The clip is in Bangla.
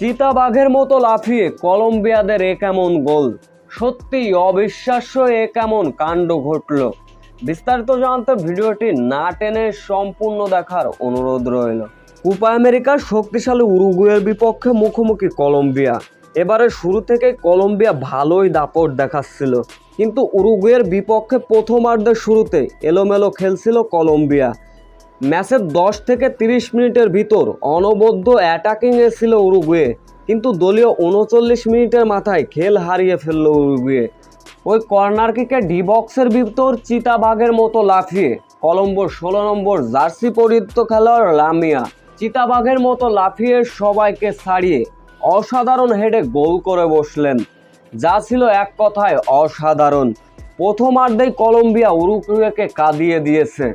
চিতাবাঘের মতো লাফিয়ে কলম্বিয়াদের এ কেমন গোল? সত্যি অবিশ্বাস্য এ কেমন কাণ্ড ঘটল? বিস্তারিত জানতে ভিডিওটি না টেনে সম্পূর্ণ দেখার অনুরোধ রইল। কোপা আমেরিকার শক্তিশালী উরুগুয়ের বিপক্ষে মুখোমুখি কলম্বিয়া। এবারে শুরু থেকে কলম্বিয়া ভালোই দাপট দেখাচ্ছিল। কিন্তু উরুগুয়ের বিপক্ষে প্রথমার্ধের শুরুতে এলোমেলো খেলছিল কলম্বিয়া। ম্যাচের দশ থেকে তিরিশ মিনিটের ভিতর অনবদ্য অ্যাটাকিংয়ে ছিল উরুগুয়ে, কিন্তু দলীয় উনচল্লিশ মিনিটের মাথায় খেল হারিয়ে ফেলল উরুগুয়ে। ওই কর্নার কিকে ডি ভিতর চিতাবাঘের মতো লাফিয়ে কলম্বোর ষোলো নম্বর জার্সি পরিহিত খেলোয়াড় লামিয়া চিতাবাঘের মতো লাফিয়ে সবাইকে ছাড়িয়ে অসাধারণ হেডে গোল করে বসলেন। যা ছিল এক কথায় অসাধারণ। প্রথমার্ধেই কলম্বিয়া উরুগুয়েকে কাঁদিয়ে দিয়েছে।